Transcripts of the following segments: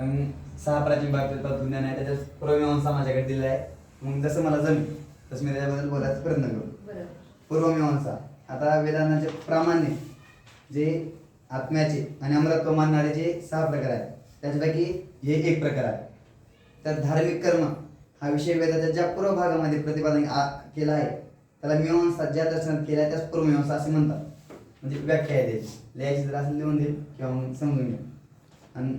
मग सहा प्राचीन भारतीय तत्वज्ञान आहे त्याच्यात पूर्वमीमांसा माझ्याकडे दिलेला आहे मग जसं मला जमेल तसं मी त्याच्याबद्दल बोलायचा प्रयत्न करू. पूर्वमीमांसा आता वेदांताचे प्रामाण्य जे आत्म्याचे आणि अमरत्व मानणारे जे सहा प्रकार आहेत त्याच्यापैकी हे एक प्रकार आहे. तर धार्मिक कर्म हा विषय वेदाच्या ज्या पूर्व भागामध्ये प्रतिपादन केला आहे त्याला मीमांसा ज्या दर्शनात केला आहे त्याच पूर्वमीमांसा असे म्हणतात. म्हणजे व्याख्या आहे त्याची लिहायची जर असेल लिहून देईल किंवा मग समजून घ्या आणि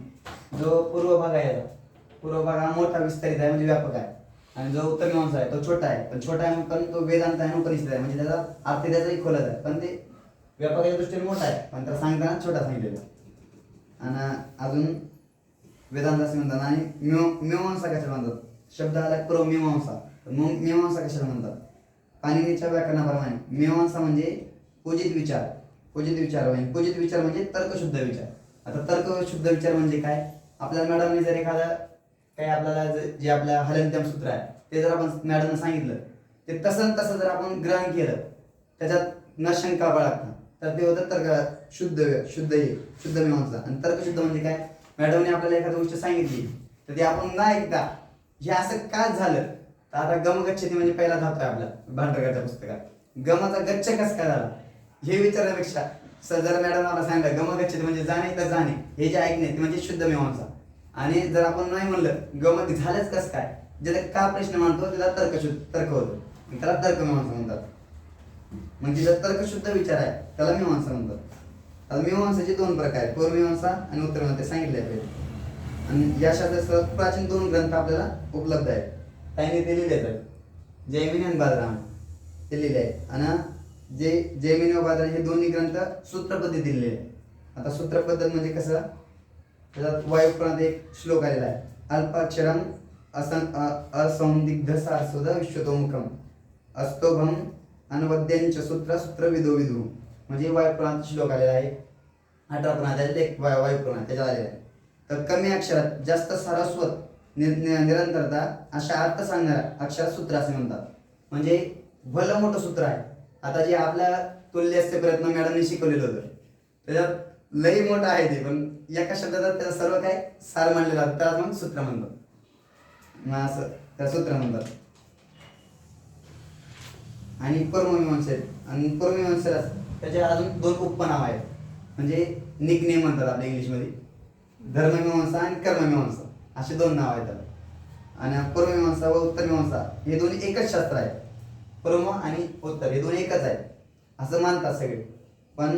जो पूर्व भाग आहे याचा, पूर्व भाग हा मोठा विस्तारित आहे म्हणजे व्यापक आहे. आणि जो उत्तर मीमांसा आहे तो छोटा आहे. पण छोटा आहे पण तो वेदांत आहे आणि उपनिषद आहे. म्हणजे त्याचा अर्थ त्याचाही खोलत आहे. पण ते व्यापकाच्या दृष्टीने मोठा आहे. पण त्याला सांगताना छोटा सांगितलेला आणि अजून वेदांत असे म्हणतात आणि मीमांसा कशाला म्हणतात? शब्द आला पूर्व मीमांसा. तर मग मीमांसा कशाला म्हणतात? पाणिनीच्या व्याकरणाप्रमाणे. मीमांसा म्हणजे पूजित विचार. पूजित विचार म्हणजे पूजित विचार म्हणजे तर्कशुद्ध विचार. आता तर्क शुद्ध विचार म्हणजे काय? आपल्याला मॅडमने जर एखादा काही आपल्याला जे आपल्या हलंत्यम सूत्र आहे ते जर आपण मॅडमने सांगितलं ते तसं न तसं जर आपण ग्रहण केलं त्याच्यात न शंका बाळगता तर ते होतं तर्क शुद्ध शुद्ध हे शुद्ध मीमांसा. आणि तर्कशुद्ध म्हणजे काय? मॅडमने आपल्याला एखादी गोष्ट सांगितली तर ते आपण ना ऐकता हे असं का झालं? तर आता गमगच्छती म्हणजे पहिला धातू आहे आपला भांडरकरच्या पुस्तकात. गमाचा गच्छ कस काय झाला? हे विचारण्यापेक्षा सर जर मॅडम मला सांगितलं गमगच्छती म्हणजे जाणे तर जाणे. हे जे ऐकणे ते म्हणजे शुद्ध मीमांसा आणि जर आपण नाही म्हणलं गमत झालंच कस काय? ज्याला का प्रश्न मांडतो त्याला तर्कशुद्ध तर्क होतो. त्याला तर्क मीमांसा म्हणतात. म्हणजे जर तर्कशुद्ध विचार आहे त्याला मीमांसा म्हणतात. आता मीमांसाचे दोन प्रकार आहेत पूर्वमीमांसा आणि उत्तरमीमांसा सांगितले आपल्याला आणि या शास्त्रात प्राचीन दोन ग्रंथ आपल्याला उपलब्ध आहेत. त्यांनी ते लिहिले आहेत जैमिनी आणि बालराम. ते लिहिले आहेत आणि जे जैमिनी व बादराम हे दोन्ही ग्रंथ सूत्रपद्धती दिलेले आहेत. आता सूत्रपद्धत म्हणजे कसं? त्याच्यात वायुप्रांत एक श्लोक आलेला आहे. अल्पाक्षरम असं अ- असंदिग्ध सारस्वत विश्वतोमुखम अस्तोभम अनवद्यांच सूत्र सूत्र विदो विदू। म्हणजे वायुपुराणात श्लोक आलेला आहे. अठरा पुराणात एक वाय वायुपुराण त्याच्यात आलेला आहे. तर कमी अक्षरात जास्त सारस्वत नि- निरंतरता अशा अर्थ सांगणाऱ्या अक्षरात सूत्र असे म्हणतात. म्हणजे भलं मोठं सूत्र आहे. आता जे आपल्या तुल्य असते प्रयत्न मॅडमने शिकवलेलं होतं. त्याच्यात लई मोठं आहे ते पण एका शब्दात त्याचं सर्व काय सार मांडलेलं असतं. त्याला मग सूत्र म्हणतात मग असं त्याला सूत्र म्हणतात. आणि कर्ममीमांसा आहेत. आणि कर्ममीमांसा त्याचे अजून दोन उपनाव आहेत. म्हणजे निकनेम म्हणतात आपल्या इंग्लिशमध्ये. धर्ममीमांसा आणि कर्ममीमांसा. असे दोन नाव आहेत त्याला. आणि पूर्वमीमांसा व उत्तरमीमांसा हे दोन्ही एकच शास्त्र आहे पूर्व आणि उत्तर हे दोन्ही एकच आहे असं मानतात सगळे. पण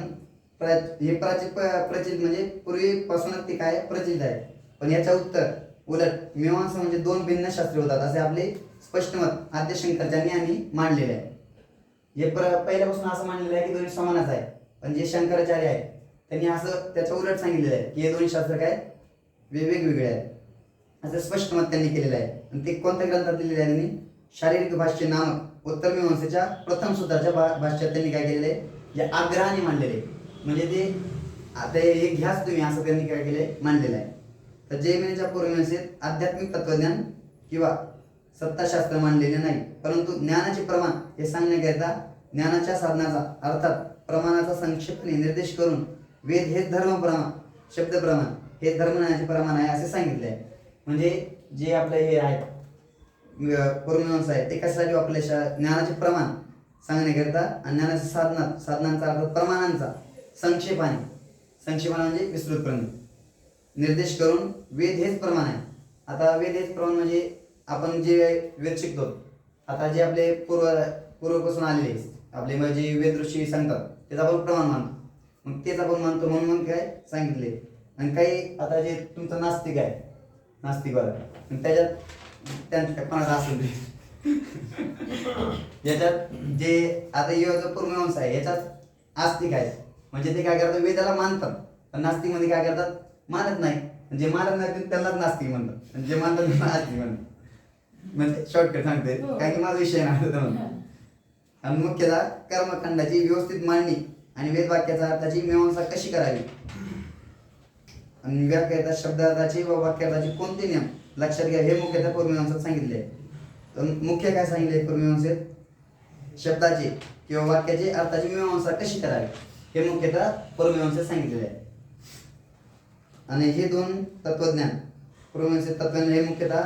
प्रा हे प्राचीन प्रचित म्हणजे पूर्वीपासूनच ते काय प्रचित आहे. पण याच्या उत्तर उलट मीमांसा म्हणजे दोन भिन्न शास्त्रे होतात असे आपले स्पष्ट मत आद्य शंकरच्यांनी आणि मांडलेले आहे. हे प्र पहिल्यापासून असं मानलेलं आहे की दोन्ही समानच आहे पण जे शंकराचार्य आहे त्यांनी असं त्याच्या उलट सांगितलेलं आहे की हे दोन्ही शास्त्र काय? वेगवेगळे आहेत. असं स्पष्ट मत त्यांनी केलेलं आहे. आणि ते कोणत्या ग्रंथात दिलेले आहे त्यांनी? शारीरिक भाष्य नामक उत्तर मीमांसेच्या प्रथम सूत्राच्या भा भाष्यात त्यांनी काय केलेलं आहे? जे आग्रहाने मांडलेले म्हणजे ते आता हे घ्याच तुम्ही असं त्यांनी काय केले मांडलेलं आहे. तर जैमिनीच्या पूर्वीमांसेत आध्यात्मिक तत्वज्ञान किंवा सत्ताशास्त्र मांडलेले नाही. परंतु ज्ञानाचे प्रमाण हे सांगण्याकरिता ज्ञानाच्या साधनाचा अर्थात प्रमाणाचा संक्षिप्तने निर्देश करून वेद हे धर्म प्रमाण शब्द प्रमाण हे धर्मज्ञानाचे प्रमाण आहे असे सांगितले आहे. म्हणजे जे आपले हे आहेत पूर्वमीमांसा आहे. ते कशासाठी वापरले? ज्ञानाचे प्रमाण सांगण्याकरिता आणि ज्ञानाच्या साधना साधनांचा अर्थ प्रमाणांचा संक्षेपाने. संक्षेपाने म्हणजे विस्तृतपणे निर्देश करून वेद हेच प्रमाण आहे. आता वेद हेच प्रमाण म्हणजे आपण जे वेद शिकतो. आता जे आपले पूर्व पूर्वपासून आलेले आपले म्हणजे वेद ऋषी सांगतात त्याचं आपण प्रमाण मानतो. मग तेच आपण मानतो म्हणून मग काय सांगितले. आणि काही आता जे तुमचं नास्तिक आहे नास्तिकवाद त्याच्यात त्यांच्या कोणाचा असेल ते? याच्यात जे आता यो जो पूर्वमीमांसा आहे याच्यात आस्तिक आहे म्हणजे ते काय करतात? वेदाला मानतात. पण नास्तिकमध्ये काय करतात? मानत नाही. जे मानत नाही ते त्यालाच नास्तिक म्हणतात. आणि जे मानतात त्यांना म्हणतात. म्हणजे शॉर्टकट सांगते. हो. कारण की माझा विषय नाही आणि मुख्यतः कर्मकांडाची व्यवस्थित मांडणी आणि वेदवाक्याचा अर्थाची मीमांसा कशी करावी? आणि व्याख्याता शब्दार्थाची व वाक्यार्थाची कोणते नियम? लक्षात घ्या हे मुख्यतः पूर्वमीमांसात सांगितले आहे. तर मुख्य काय सांगितले पूर्वमीमांसेत शब्दाची किंवा वाक्याची अर्थाची मीमांसा कशी करावी? हे मुख्यतः पूर्वमीमांसेत सांगितलेले आहे. आणि हे दोन तत्वज्ञान पूर्वमीमांसिक तत्वज्ञान हे मुख्यतः